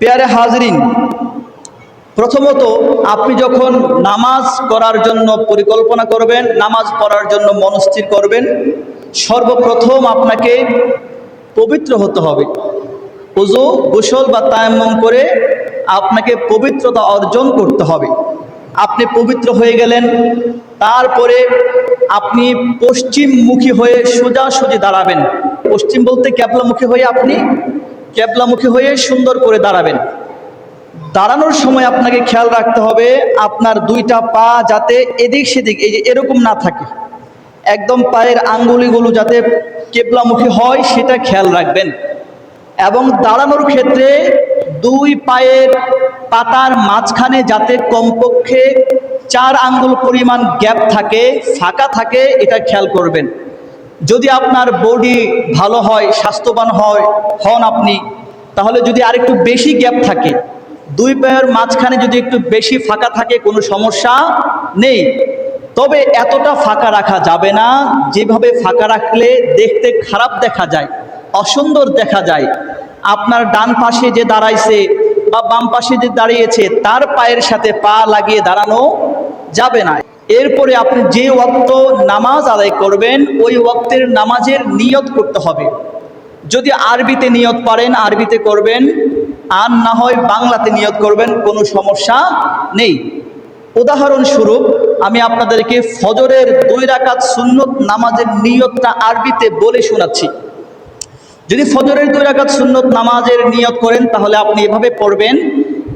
পেয়ারে হাজরিন, প্রথমত আপনি যখন নামাজ করার জন্য পরিকল্পনা করবেন, নামাজ পড়ার জন্য মনস্থির করবেন, সর্বপ্রথম আপনাকে পবিত্র হতে হবে। উজু, গোসল বা তায়াম্মম করে আপনাকে পবিত্রতা অর্জন করতে হবে। আপনি পবিত্র হয়ে গেলেন, তারপরে আপনি পশ্চিমমুখী হয়ে সোজাসুজি দাঁড়াবেন। পশ্চিম বলতে ক্যাবলামুখী হয়ে আপনি ক্যাবলামুখী হয়ে সুন্দর করে দাঁড়াবেন। দাঁড়ানোর সময় আপনাকে খেয়াল রাখতে হবে, আপনার দুইটা পা যাতে এদিক সেদিক, এই যে এরকম না থাকে। একদম পায়ের আঙ্গুলিগুলো যাতে কেবলামুখী হয়, সেটা খেয়াল রাখবেন। এবং দাঁড়ানোর ক্ষেত্রে দুই পায়ের পাতার মাঝখানে যাতে কমপক্ষে চার আঙ্গুল পরিমাণ গ্যাপ থাকে, ফাঁকা থাকে, এটা খেয়াল করবেন। যদি আপনার বডি ভালো হয়, স্বাস্থ্যবান হয়, হন আপনি, তাহলে যদি আরেকটু বেশি গ্যাপ থাকে, দুই পায়ের মাঝখানে যদি একটু বেশি ফাঁকা থাকে, কোনো সমস্যা নেই। তবে এতটা ফাঁকা রাখা যাবে না। যেভাবে ফাঁকা রাখলে দেখতে খারাপ দেখা যায়, অসুন্দর দেখা যায়। আপনার ডান পাশে যে দাঁড়াইছে বা বাম পাশে যে দাঁড়িয়েছে, তার পায়ের সাথে পা লাগিয়ে দাঁড়ানো যাবে না। এরপরে আপনি যে ওয়াক্ত নামাজ আদায় করবেন, ওই ওয়াক্তের নামাজের নিয়ত করতে হবে। যদি আরবিতে নিয়ত পারেন, আরবিতে করবেন, আর না হয় বাংলাতে নিয়ত করবেন, কোনো সমস্যা নেই। উদাহরণস্বরূপ, আমি আপনাদেরকে ফজরের দুই রাকাত সুন্নত নামাজের নিয়তটা আরবিতে বলে শোনাচ্ছি। যদি ফজরের দুই রাকাত সুন্নত নামাজের নিয়ত করেন, তাহলে আপনি এভাবে পড়বেন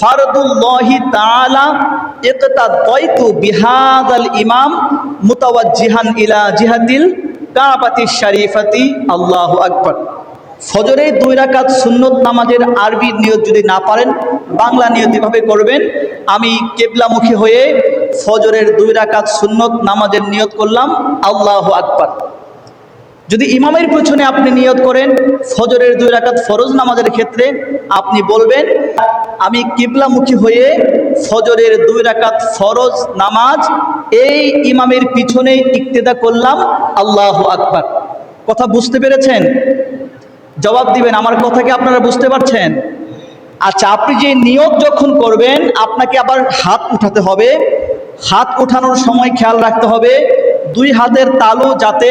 ফারদুল্লাহি তাআলা ইকতা দয়তু বিহাদাল ইমাম মুতাওয়াজ্জিহান ইলা জিহাদিল কাবাতি শরীফাতি, আল্লাহু আকবার। ফজরে দুই রাকাত সুন্নত নামাজের আরবি নিয়ত যদি না পারেন, বাংলা নিয়ত এভাবে করবেন, আমি কেবলামুখী হয়ে ফজরের দুই রাকাত সুন্নত নামাজের নিয়ত করলাম, আল্লাহ আকবার। যদি ইমামের পেছনে আপনি নিয়ত করেন, ফজরের দুই রাকাত ফরজ নামাজের ক্ষেত্রে আপনি বলবেন, আমি কিবলামুখী হয়ে ফজরের দুই রাকাত ফরজ নামাজ এই ইমামের পিছনে ইক্তেদা করলাম, আল্লাহ আকবার। কথা বুঝতে পেরেছেন? জবাব দিবেন, আমার কথা কি আপনারা বুঝতে পারছেন? আচ্ছা আপনি যে নিয়ত যখন করবেন, আপনাকে আবার হাত উঠাতে হবে। হাত উঠানোর সময় খেয়াল রাখতে হবে। দুই হাতের তালু যাতে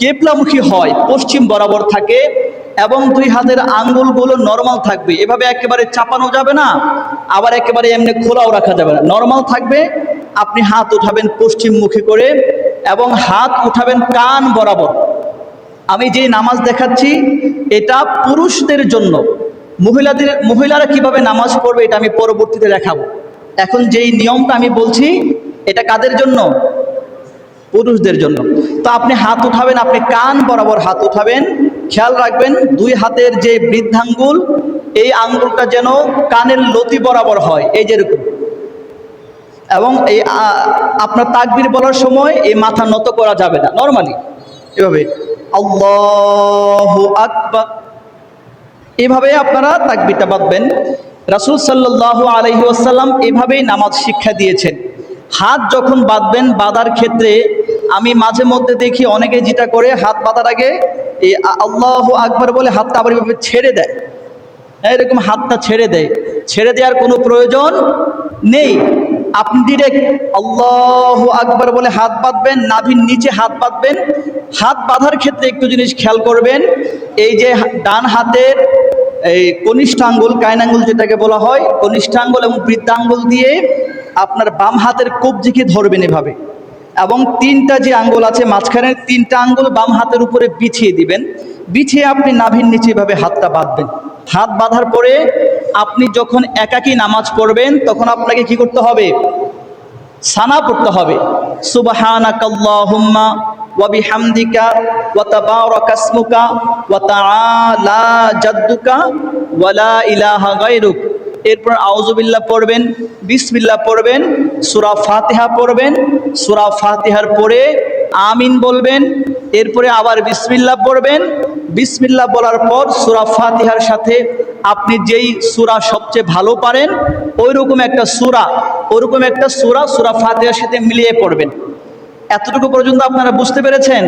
কেপলামুখী হয়, পশ্চিম বরাবর থাকে এবং দুই হাতের আঙ্গুলগুলো নর্মাল থাকবে। এভাবে একেবারে চাপানো যাবে না, আবার একেবারে এমনি খোলাও রাখা যাবে না। নর্মাল থাকবে, আপনি হাত উঠাবেন পশ্চিম মুখী করে এবং হাত উঠাবেন কান বরাবর। আমি যে নামাজ দেখাচ্ছি, এটা পুরুষদের জন্য। মহিলাদের, মহিলারা কীভাবে নামাজ পড়বে এটা আমি পরবর্তীতে দেখাবো। এখন যেই নিয়মটা আমি বলছি, এটা কাদের জন্য? পুরুষদের জন্য। তো আপনি হাত উঠাবেন, আপনি কান বরাবর হাত উঠাবেন, খেয়াল রাখবেন, দুই হাতের যে বৃদ্ধাঙ্গুল, এই আঙ্গুলটা যেন কানের লতি বরাবর হয়, এই যেরকম এবং এই আপনার তাকবির বলার সময় এই মাথা নত করা যাবে না, নর্মালি। এভাবে, আল্লাহ আকবার। এভাবে আপনারা তাকবিরটা বাঁধবেন। রাসূল সাল্লাল্লাহু আলাইহি ওয়াসাল্লাম এভাবেই নামাজ শিক্ষা দিয়েছেন। হাত যখন বাঁধবেন বাঁধার ক্ষেত্রে আমি মাঝে মধ্যে দেখি অনেকে যেটা করে হাত বাঁধার আগে এই আল্লাহ আকবার বলে হাতটা আবার ছেড়ে দেয়। হ্যাঁ, এরকম হাতটা ছেড়ে দেয়। ছেড়ে দেওয়ার কোনো প্রয়োজন নেই। আপনি ডিরেক্ট আল্লাহ আকবার বলে হাত বাঁধবেন নাভির নিচে হাত বাঁধবেন। হাত বাঁধার ক্ষেত্রে একটু জিনিস খেয়াল করবেন এই যে ডান হাতের এই কনিষ্ঠ আঙ্গুল কায়ন আঙ্গুল যেটাকে বলা হয় কনিষ্ঠাঙ্গুল এবং বৃদ্ধাঙ্গুল দিয়ে আপনার বাম হাতের কবজিকে ধরবেন এভাবে। এবং তিনটা যে আঙ্গুল আছে মাঝখানের তিনটা আঙ্গুল বাম হাতের উপরে বিছিয়ে দিবেন। বিছিয়ে আপনি নাভির নিচে এভাবে হাতটা বাঁধবেন। হাত বাঁধার পরে আপনি যখন একাকী নামাজ পড়বেন, তখন আপনাকে কি করতে হবে? সানা পড়তে হবে। ওয়া তাবারাকা ইসমুকা ওয়া তাআলা জাদ্দুকা ওয়া লা ইলাহা গায়রুক। এরপর আউজুবিল্লাহ পড়বেন, বিসমিল্লাহ পড়বেন, সুরা ফাতিহা পড়বেন, সুরা ফাতিহার পরে আমিন বলবেন, এরপরে আবার বিসমিল্লাহ পড়বেন। বিসমিল্লাহ বলার পর সুরা ফাতিহার সাথে আপনি যেই সুরা সবচেয়ে ভালো পারেন ওই রকম একটা সুরা ওরকম একটা সুরা সুরা ফাতেহার সাথে মিলিয়ে পড়বেন। এতটুকু পর্যন্ত আপনারা বুঝতে পেরেছেন?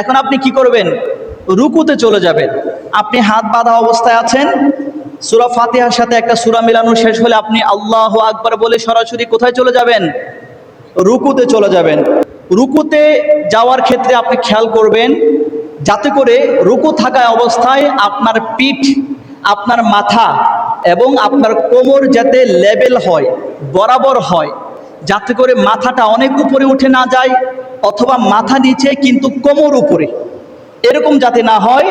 এখন আপনি কি করবেন? রুকুতে চলে যাবেন। আপনি হাত বাঁধা অবস্থায় আছেন। সুরা ফাতিহার সাথে একটা সুরা মিলানো শেষ হলে আপনি আল্লাহ আকবার বলে সরাসরি কোথায় চলে যাবেন? রুকুতে চলে যাবেন। রুকুতে যাওয়ার ক্ষেত্রে আপনি খেয়াল করবেন, যাতে করে রুকু থাকা অবস্থায় আপনার পিঠ, আপনার মাথা এবং আপনার কোমর যাতে লেভেল হয়, বরাবর হয়, যাতে করে মাথাটা অনেক উপরে উঠে না যায় অথবা মাথা নিচে কিন্তু কোমর উপরে। এরকম যাতে না হয়,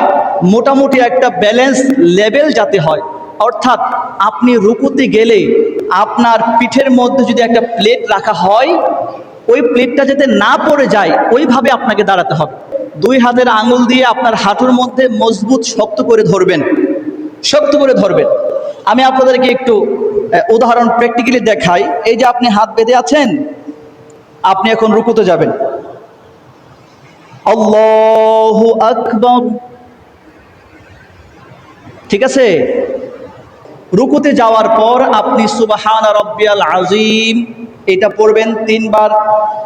মোটামুটি একটা ব্যালেন্স লেভেল যাতে হয়। অর্থাৎ আপনি রুকুতে গেলে আপনার পিঠের মধ্যে যদি একটা প্লেট রাখা হয়, ওই প্লেটটা যাতে না পড়ে যায়, ওইভাবে আপনাকে দাঁড়াতে হবে। দুই হাতের আঙুল দিয়ে আপনার হাঁটুর মধ্যে মজবুত শক্ত করে ধরবেন, শক্ত করে ধরবেন। আমি আপনাদেরকে একটু উদাহরণ প্র্যাকটিক্যালি দেখাই। এই যে আপনি হাত বেঁধে আছেন, আপনি এখন রুকুতে যাবেন। ঠিক আছে? রুকুতে যাওয়ার পর আপনি সুবাহান রব্বিয়াল আজিম এটা পড়বেন তিনবার,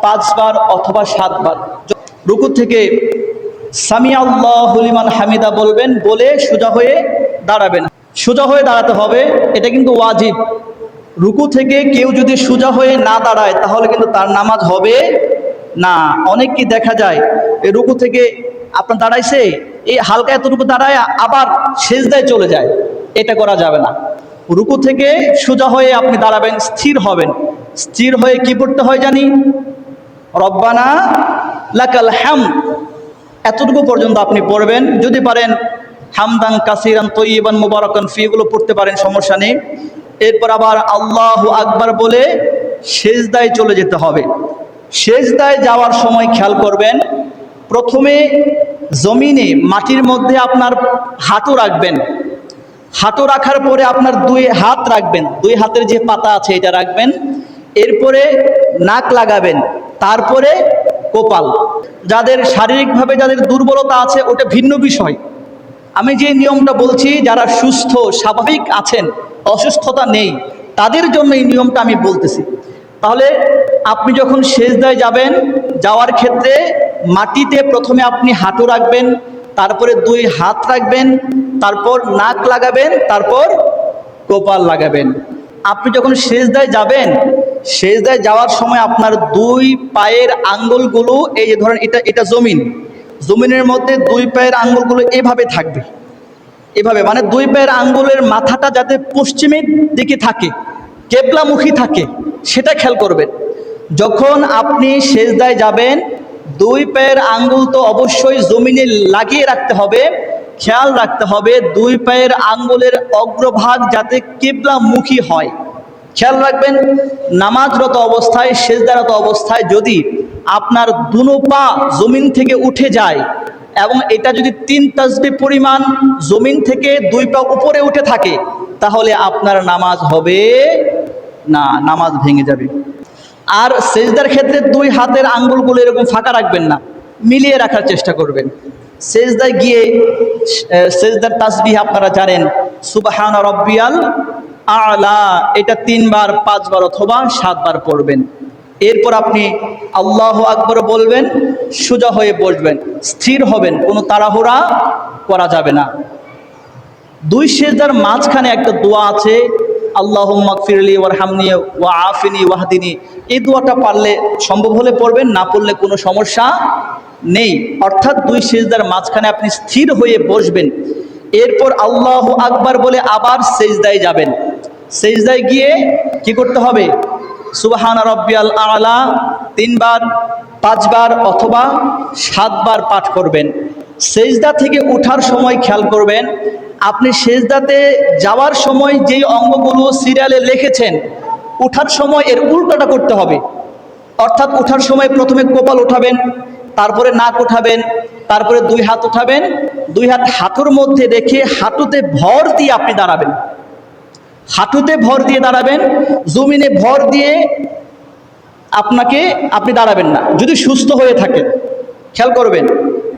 পাঁচবার অথবা সাতবার। রুকু থেকে সামি আল্লাহ হলিমান হামিদা বলবেন, বলে সোজা হয়ে দাঁড়াবেন। সোজা হয়ে দাঁড়াতে হবে, এটা কিন্তু ওয়াজিব। রুকু থেকে কেউ যদি সোজা হয়ে না দাঁড়ায়, তাহলে কিন্তু তার নামাজ হবে না। অনেক কি দেখা যায়, এই রুকু থেকে আপনার দাঁড়াইছে, এই হালকা এতটুকু দাঁড়ায়, আবার সেজদায় চলে যায়। এটা করা যাবে না। রুকু থেকে সোজা হয়ে আপনি দাঁড়াবেন, স্থির হবেন। স্থির হয়ে কি পড়তে হয় জানি? রব্বানা লাকাল হ্যাম এতটুকু পর্যন্ত আপনি পড়বেন। যদি পারেন হামদান কাসিরান তৈবান মুবারকান ফি এগুলো পড়তে পারেন, সমস্যা নেই। এরপর আবার আল্লাহ আকবার বলে সেজদায় চলে যেতে হবে। সেজদায় যাওয়ার সময় খেয়াল করবেন, প্রথমে জমিনে, মাটির মধ্যে আপনার হাঁটু রাখবেন। হাঁটু রাখার পরে আপনার দুই হাত রাখবেন। দুই হাতের যে পাতা আছে, এটা রাখবেন। এরপরে নাক লাগাবেন। তারপরে কপাল। যাদের শারীরিকভাবে যাদের দুর্বলতা আছে, ওটা ভিন্ন বিষয়। আমি যে নিয়মটা বলছি, যারা সুস্থ, স্বাভাবিক আছেন, অসুস্থতা নেই, তাদের জন্য এই নিয়মটা আমি বলতেছি। তাহলে আপনি যখন সেজদায় যাবেন, যাওয়ার ক্ষেত্রে মাটিতে প্রথমে আপনি হাঁটু রাখবেন, তারপরে দুই হাত রাখবেন, তারপর নাক লাগাবেন, তারপর কপাল লাগাবেন। আপনি যখন সেজদায় যাবেন, সেজদায় যাওয়ার সময় আপনার দুই পায়ের আঙ্গুলগুলো, এই যে ধরেন এটা এটা জমিন জমিনের মধ্যে দুই পায়ের আঙ্গুলগুলো এভাবে থাকবে। এভাবে মানে দুই পায়ের আঙ্গুলের মাথাটা যাতে পশ্চিমের দিকে থাকে, কেবলামুখী থাকে, সেটা খেয়াল করবেন। যখন আপনি সেজদায় যাবেন, দুই পায়ের আঙ্গুল তো অবশ্যই জমিনে লাগিয়ে রাখতে হবে, খেয়াল রাখতে হবে দুই পায়ের আঙ্গুলের অগ্রভাগ যাতে কেবলামুখী হয়। খেয়াল রাখবেন, নামাজরত অবস্থায়, সেজদারত অবস্থায় যদি আপনার দুনো পা জমিন থেকে উঠে যায় এবং এটা যদি তিন তাসবি পরিমাণ জমিন থেকে দুই পা উপরে উঠে থাকে, তাহলে আপনার নামাজ হবে না, নামাজ ভেঙে যাবে। আর সেজদার ক্ষেত্রে দুই হাতের আঙ্গুলগুলো এরকম ফাঁকা রাখবেন না, মিলিয়ে রাখার চেষ্টা করবেন। সেজদায় গিয়ে সেজদার তাসবিহ আপনারা জানেন, সুবাহান রব্বিয়াল আলা, এটা তিনবার, পাঁচবার অথবা সাতবার পড়বেন। এরপর আপনি আল্লাহ আকবর বলবেন, সোজা হয়ে বসবেন, স্থির হবেন, কোনো তাড়াহুড়া করা যাবে না। দুই সেজদার মাঝখানে একটা দোয়া আছে আল্লাহ ফিরলি ওয়ার হামনি ওয়া আফিনি ওয়াহদিনী। এই দোয়াটা পারলে সম্ভব হলে পড়বেন, না পড়লে কোনো সমস্যা নেই। অর্থাৎ দুই সেজদার মাঝখানে আপনি স্থির হয়ে বসবেন। এরপর আল্লাহ আকবার বলে আবার সেজদায় যাবেন। সেজদায় গিয়ে কি করতে হবে? সুবাহান রব্বিয়াল আলা, তিনবার, পাঁচবার অথবা সাতবার পাঠ করবেন। সেজদা থেকে ওঠার সময় খেয়াল করবেন, আপনি সেজদাতে যাওয়ার সময় যেই অঙ্গগুলো সিরিয়ালে লিখেছেন ওঠার সময় এর উল্টোটা করতে হবে। অর্থাৎ ওঠার সময় প্রথমে কপাল উঠাবেন, তারপরে নাক উঠাবেন, তারপরে দুই হাত উঠাবেন, দুই হাত হাঁটুর মধ্যে রেখে হাঁটুতে ভর দিয়ে আপনি দাঁড়াবেন। হাঁটুতে ভর দিয়ে দাঁড়াবেন, জমিনে ভর দিয়ে আপনাকে আপনি দাঁড়াবেন না। যদি সুস্থ হয়ে থাকেন, খেয়াল করবেন,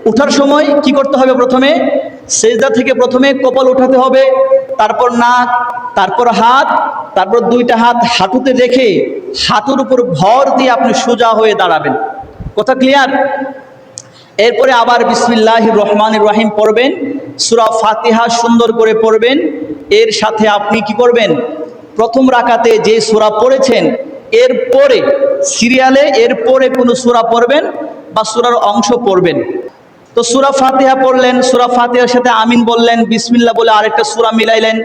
উঠার সময় কি করতে হবে প্রথমে? সেজদা থেকে প্রথমে কপাল উঠাতে হবে, তারপর নাক, তারপর হাত, তারপর দুইটা হাত হাঁটুতে রেখে হাঁটুর উপর ভর দিয়ে আপনি সোজা হয়ে দাঁড়াবেন। কথা ক্লিয়ার এরপরে আবার বিসমিল্লাহ রহমান রহিম পড়বেন, সুরা ফাতিহা সুন্দর করে পড়বেন। এর সাথে আপনি কি করবেন? প্রথম রাকাতে যে সুরা পড়েছেন, এরপরে সিরিয়ালে এরপরে কোনো সুরা পড়বেন বা সুরার অংশ পড়বেন? তো সুরা ফাতিহা পড়লেন, সুরা ফাতিহার সাথে আমিন বললেন বিসমিল্লা বলে আরেকটা সুরা মিলাইলেন।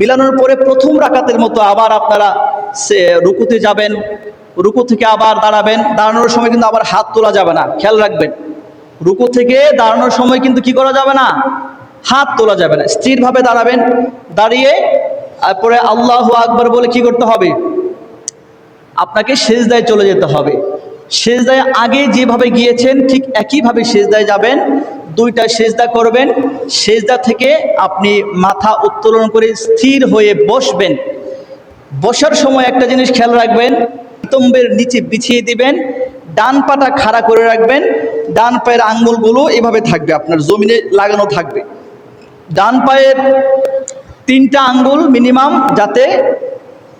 মিলানোর পরে প্রথম রাকাতের মতো আবার আপনারা সে রুকুতে যাবেন, রুকু থেকে আবার দাঁড়াবেন। দাঁড়ানোর সময় কিন্তু আবার হাত তোলা যাবে না, খেয়াল রাখবেন। রুকু থেকে দাঁড়ানোর সময় কিন্তু কি করা যাবে না? হাত তোলা যাবে না। স্থিরভাবে দাঁড়াবেন। দাঁড়িয়ে তারপরে আল্লাহ আকবর বলে কি করতে হবে? আপনাকে সেজদায় চলে যেতে হবে। সেজদায় আগে যেভাবে গিয়েছেন, ঠিক একইভাবে সেজদায় যাবেন। দুইটা সেজদা করবেন। সেজদা থেকে আপনি মাথা উত্তোলন করে স্থির হয়ে বসবেন। বসার সময় একটা জিনিস খেয়াল রাখবেন। তম্বের নিচে বিছিয়ে দিবেন। ডান পাটা খাড়া করে রাখবেন। ডান পায়ের আঙ্গুলগুলো এভাবে থাকবে, আপনার জমিনে লাগানো থাকবে। ডান পায়ের তিনটা আঙ্গুল মিনিমাম যাতে,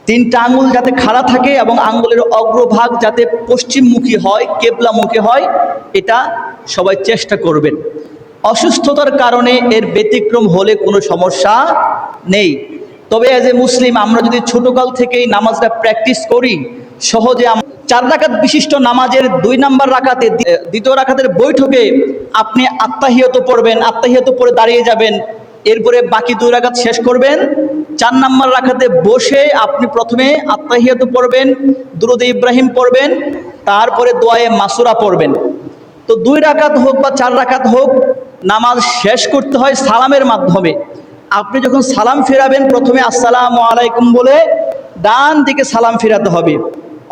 তিনটা আঙ্গুল যাতে খাড়া থাকে এবং আঙ্গুলের অগ্রভাগ যাতে পশ্চিমমুখী হয়, কেবলামুখী হয়, এটা সবাই চেষ্টা করবেন। অসুস্থতার কারণে এর ব্যতিক্রম হলে কোনো সমস্যা নেই। তবে অ্যাজ এ মুসলিম আমরা যদি ছোটকাল থেকেই নামাজটা প্র্যাকটিস করি, সহজে চার রাকাত বিশিষ্ট নামাজের দুই নাম্বার দ্বি- দ্বিতীয় রাখাতের বৈঠকে আপনি আত্মাহিয়ত পড়বেন, আত্মাহিয়ত পড়ে দাঁড়িয়ে যাবেন। এরপরে বাকি দুই রাখাত শেষ করবেন। চার নাম্বার রাখাতে বসে আপনি প্রথমে আত্মাহিয়াত পড়বেন, দুরুদ ইব্রাহিম পড়বেন, তারপরে দোয়ায়ে মাসুরা পড়বেন। তো দুই রাকাত হোক বা চার রাকাত হোক, নামাজ শেষ করতে হয় সালামের মাধ্যমে। আপনি যখন সালাম ফেরাবেন, প্রথমে আসসালামু আলাইকুম বলে ডান দিকে সালাম ফেরাতে হবে।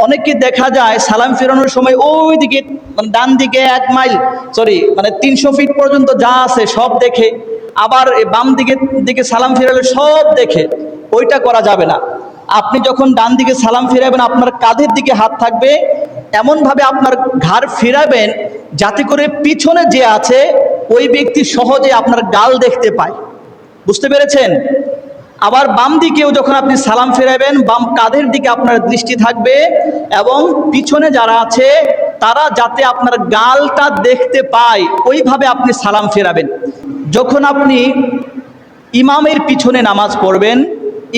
অনেককে দেখা যায় সালাম ফেরানোর সময় ওই দিকে মানে ডান দিকে এক মাইল সরি মানে তিনশো ফিট পর্যন্ত যা আছে সব দেখে, আবার বাম দিকে দিকে সালাম ফেরালে সব দেখে, ওইটা করা যাবে না। আপনি যখন ডান দিকে সালাম ফেরাবেন, আপনার কাঁধের দিকে হাত থাকবে, এমনভাবে আপনার ঘাড় ফেরাবেন যাতে করে পিছনে যে আছে, ওই ব্যক্তি সহজে আপনার গাল দেখতে পায়। বুঝতে পেরেছেন? আবার বাম দিকেও যখন আপনি সালাম ফেরাবেন, বাম কাঁধের দিকে আপনার দৃষ্টি থাকবে এবং পিছনে যারা আছে, তারা যাতে আপনার গালটা দেখতে পায়, ওইভাবে আপনি সালাম ফেরাবেন। যখন আপনি ইমামের পিছনে নামাজ পড়বেন,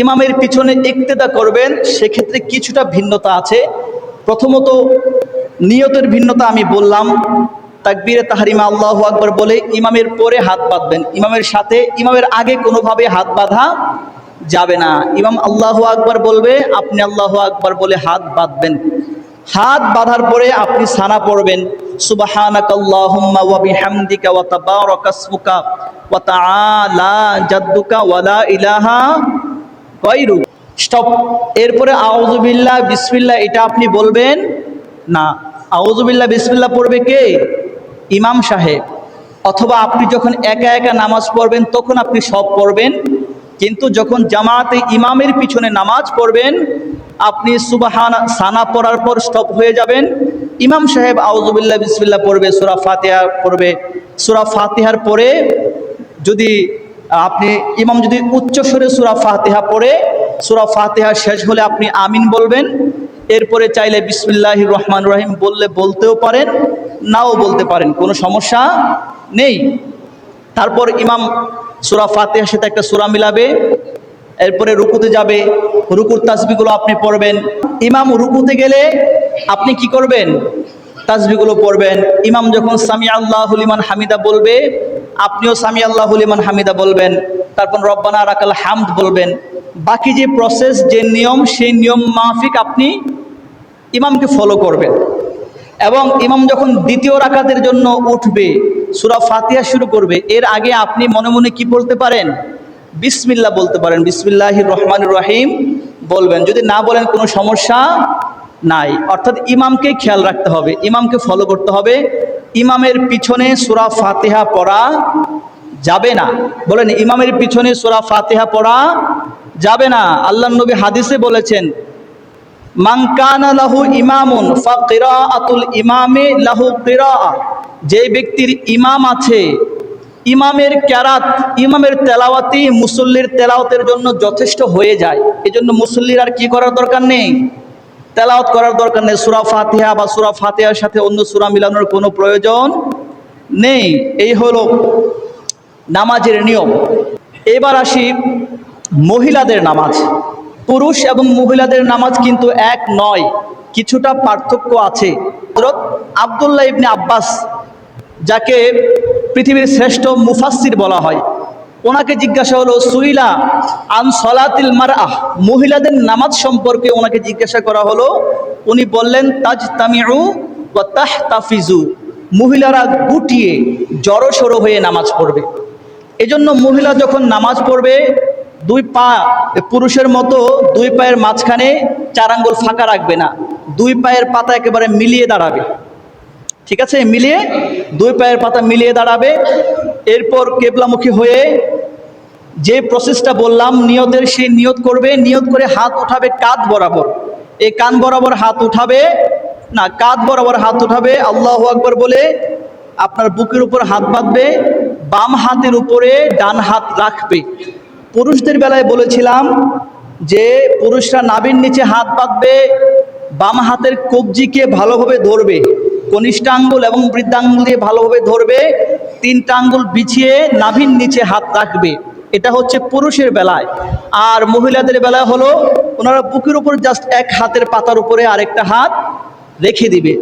ইমামের পিছনে ইক্তেদা করবেন, সেক্ষেত্রে কিছুটা ভিন্নতা আছে। প্রথমত নিয়তের ভিন্নতা আমি বললাম তাকবীরে তাহারিমা আল্লাহ আকবর বলে ইমামের পরে হাত বাঁধবেন। ইমামের সাথে ইমামের আগে কোনোভাবে হাত বাঁধা যাবে না। ইমাম আল্লাহ আকবর বলবে, আপনি আল্লাহ আকবর বলে হাত বাঁধবেন। হাত বাঁধার পরে আপনি সানা পড়বেন। লা এরপরে আউযুবিল্লাহ বিসমিল্লাহ, এটা আপনি বলবেন না। আউযুবিল্লাহ বিসমিল্লাহ পড়বে কে? ইমাম সাহেব, অথবা আপনি যখন একা একা নামাজ পড়বেন, তখন আপনি সব পড়বেন, কিন্তু যখন জামাতে ইমামের পিছনে নামাজ পড়বেন, আপনি সুবাহানা সানা পড়ার পর স্টপ হয়ে যাবেন। ইমাম সাহেব আউজুবিল্লাহ বিসমিল্লাহ পড়বে, সুরা ফাতিহা পড়বে। সুরা ফাতিহার পরে যদি আপনি, ইমাম যদি উচ্চ সুরে সুরা ফাতিহা পড়ে, সুরা ফাতিহা শেষ হলে আপনি আমিন বলবেন। এরপরে চাইলে বিসমিল্লাহ রহমান রহিম বললে বলতেও পারেন, নাও বলতে পারেন, কোনো সমস্যা নেই। তারপর ইমাম সুরা ফাতেহার সাথে একটা সুরা মিলাবে, এরপরে রুকুতে যাবে, রুকুর তাসবিগুলো আপনি পড়বেন। ইমাম রুকুতে গেলে আপনি কি করবেন? তাসবিগুলো পড়বেন। ইমাম যখন সামি আল্লাহ হুলিমান হামিদা বলবে, আপনিও সামি আল্লাহ হুলিমান হামিদা বলবেন। তারপর রব্বানা রাকাল হামদ বলবেন। বাকি যে প্রসেস যে নিয়ম, সেই নিয়ম মাফিক আপনি ইমামকে ফলো করবেন। এবং ইমাম যখন দ্বিতীয় রাকাতের জন্য উঠবে, সুরা ফাতিহা শুরু করবে, এর আগে আপনি মনে মনে কি বলতে পারেন? বিসমিল্লাহ বলতে পারেন। বিসমিল্লাহ রহমান রহিম বলবেন। যদি না বলেন কোনো সমস্যা নাই। অর্থাৎ ইমামকে খেয়াল রাখতে হবে, ইমামকে ফলো করতে হবে। ইমামের পিছনে সুরা ফাতিহা পড়া যাবে না। বলেন, ইমামের পিছনে সুরা ফাতিহা পড়া যাবে না। আল্লাহ নবী হাদিসে বলেছেন মাংকানা লাহু ইমামুন ফা কিরাআতুল ইমামে লাহু কিরাআ। যে ব্যক্তির ইমাম আছে, ইমামের ক্যারাত, ইমামের তেলাওয়াতি মুসল্লির তেলাওয়াতের জন্য যথেষ্ট হয়ে যায়। এজন্য মুসল্লির আর কি করার দরকার নেই? তেলাওয়াত করার দরকার নেই। সুরা ফাতিহা বা সুরা ফাতিহার সাথে অন্য সুরা মিলানোর কোনো প্রয়োজন নেই। এই হলো নামাজের নিয়ম। এবার আসি মহিলাদের নামাজ। পুরুষ এবং মহিলাদের নামাজ কিন্তু এক নয়, কিছুটা পার্থক্য আছে। আবদুল্লাহ ইবনে আব্বাস, যাকে পৃথিবীর শ্রেষ্ঠ মুফাসসির বলা হয়, ওনাকে জিজ্ঞাসা হলো, সুইলা আন সলাতিল মারআহ? মহিলাদের নামাজ সম্পর্কে ওনাকে জিজ্ঞাসা করা হলো, উনি বললেন তাজ তামিউ ওয়া তাহতাফিজু। মহিলারা গুটিয়ে জড়সড়ো হয়ে নামাজ পড়বে। এজন্য মহিলা যখন নামাজ পড়বে দুই পা পুরুষের মতো দুই পায়ের মাঝখানে চার আঙ্গুল ফাঁকা রাখবে না। দুই পায়ের পাতা একেবারে মিলিয়ে দাঁড়াবে। ঠিক আছে? মিলিয়ে দুই পায়ের পাতা মিলিয়ে দাঁড়াবে। এরপর কেবলামুখী হয়ে যে প্রসেসটা বললাম, নিয়তের সেই নিয়ত করবে। নিয়ত করে হাত উঠাবে কাঁধ বরাবর। এই কান বরাবর হাত উঠাবে। না, কাঁধ বরাবর হাত উঠাবে। আল্লাহ আকবর বলে আপনার বুকের উপর হাত বাঁধবে। বাম হাতের উপরে ডান হাত রাখবে। পুরুষদের বেলায় বলেছিলাম যে পুরুষরা নাভির নিচে হাত বাঁধবে বাম হাতের কবজিকে ভালোভাবে ধরবে, কনিষ্ঠ আঙ্গুল এবং বৃদ্ধাঙ্গুল দিয়ে ভালোভাবে ধরবে, তিনটা আঙ্গুল বিছিয়ে নাভির নিচে হাত রাখবে। এটা হচ্ছে পুরুষের বেলায়। আর মহিলাদের বেলায় হলো ওনারা বুকের উপর জাস্ট এক হাতের পাতার উপরে আরেকটা হাত রেখে দিবে।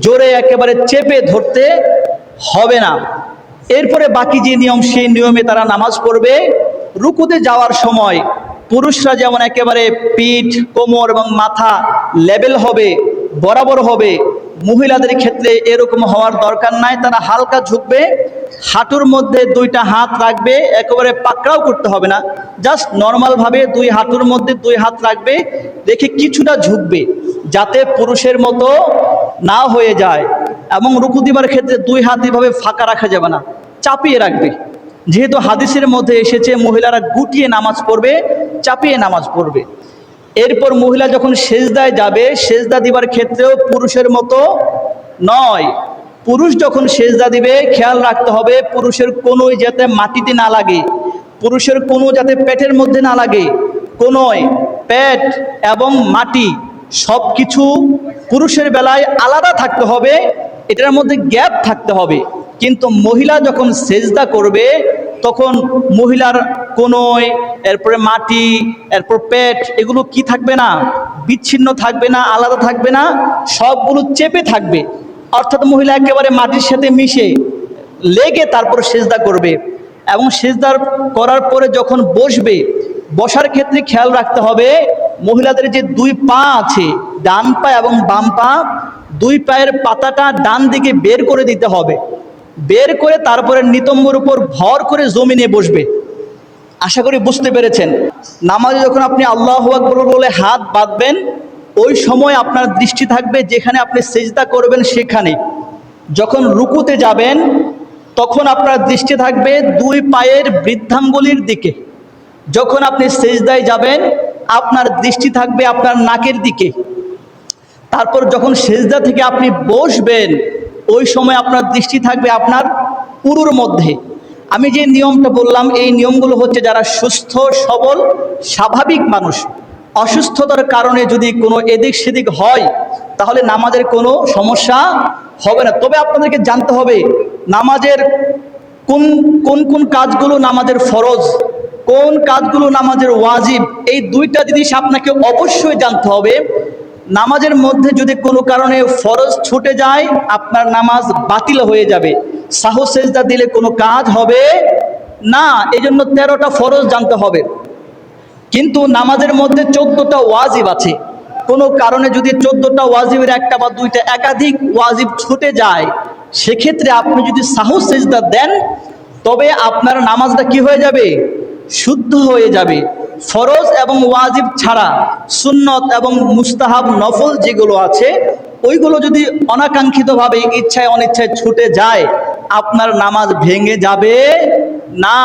জোরে একেবারে চেপে ধরতে হবে না। এরপরে বাকি যে নিয়ম, সেই নিয়মে তারা নামাজ পড়বে। রুকুতে যাওয়ার সময় পুরুষরা যেমন একেবারে পিঠ, কোমর এবং মাথা লেবেল হবে, বরাবর হবে, মহিলাদের ক্ষেত্রে এরকম হওয়ার দরকার নাই। তারা হালকা ঝুঁকবে, হাঁটুর মধ্যে দুইটা হাত রাখবে, একেবারে পাকড়াও করতে হবে না। জাস্ট নর্মালভাবে দুই হাঁটুর মধ্যে দুই হাত রাখবে রেখে কিছুটা ঝুঁকবে, যাতে পুরুষের মতো না হয়ে যায় এবং রুকু দিবার ক্ষেত্রে দুই হাত এভাবে ফাঁকা রাখা যাবে না, চাপিয়ে রাখবে। যেহেতু হাদিসের মধ্যে এসেছে, মহিলারা গুটিয়ে নামাজ পড়বে, চাপিয়ে নামাজ পড়বে। এরপর মহিলা যখন সেজদায় যাবে, সেজদা দিবার ক্ষেত্রেও পুরুষের মতো নয়। পুরুষ যখন সেজদা দিবে, খেয়াল রাখতে হবে, পুরুষের কোনোই যাতে মাটিতে না লাগে, পুরুষের কোনো যাতে পেটের মধ্যে না লাগে, কোনোই। পেট এবং মাটি সব কিছু পুরুষের বেলায় আলাদা থাকতে হবে, এটার মধ্যে গ্যাপ থাকতে হবে। কিন্তু মহিলা যখন সেজদা করবে, তখন মহিলার কোনোই, এরপরে মাটি, এরপর পেট, এগুলো কি থাকবে না? বিচ্ছিন্ন থাকবে না, আলাদা থাকবে না, সবগুলো চেপে থাকবে। অর্থাৎ মহিলা একেবারে মাটির সাথে মিশে লেগে তারপর সেজদা করবে। এবং সেজদার করার পরে যখন বসবে, বসার ক্ষেত্রে খেয়াল রাখতে হবে, মহিলাদের যে দুই পা আছে, ডান পা এবং বাম পা, দুই পায়ের পাতাটা ডান দিকে বের করে দিতে হবে। বের করে তারপরে নিতম্বর উপর ভর করে জমিনে বসবে। আশা করি বুঝতে পেরেছেন। নামাজে যখন আপনি আল্লাহ আকবর বলে হাত বাঁধবেন, ওই সময় আপনার দৃষ্টি থাকবে যেখানে আপনি সেজদা করবেন সেখানে। যখন রুকুতে যাবেন, তখন আপনার দৃষ্টি থাকবে দুই পায়ের বৃদ্ধাঙ্গুলির দিকে। যখন আপনি সেজদায় যাবেন, আপনার দৃষ্টি থাকবে আপনার নাকের দিকে। তারপর যখন সেজদা থেকে আপনি বসবেন ওই সময় আপনার দৃষ্টি থাকবে আপনার পুরুর মধ্যে। আমি যে নিয়মটা বললাম, এই নিয়মগুলো হচ্ছে যারা সুস্থ, সবল, স্বাভাবিক মানুষ, অসুস্থতার কারণে যদি কোনো এদিক সেদিক হয়, তাহলে নামাজের কোনো সমস্যা হবে না। তবে আপনাদেরকে জানতে হবে, নামাজের কোন কোন কোন কাজগুলো নামাজের ফরজ, কোন কাজগুলো নামাজের ওয়াজিব, এই দুইটা জিনিস আপনাকে অবশ্যই জানতে হবে। নামাজের মধ্যে যদি কোনো কারণে ফরজ ছুটে যায়, আপনার নামাজ বাতিল হয়ে যাবে। সাহস, সেজদা দিলে কোনো কাজ হবে না এই জন্য তেরোটা ফরজ জানতে হবে। কিন্তু নামাজের মধ্যে চোদ্দটা ওয়াজিব আছে। কোনো কারণে যদি চোদ্দটা ওয়াজিবের একটা বা দুইটা একাধিক ওয়াজিব ছুটে যায়, সেক্ষেত্রে আপনি যদি সাহস, সেজদা দেন, তবে আপনার নামাজটা কি হয়ে যাবে? শুদ্ধ হয়ে যাবে। ফরজ এবং ওয়াজিব ছাড়া সুন্নত এবং মুস্তাহাব নফল যেগুলো আছে, ওইগুলো যদি অনাকাঙ্ক্ষিতভাবে ইচ্ছায় অনিচ্ছায় ছুটে যায়, আপনার নামাজ ভেঙে যাবে না।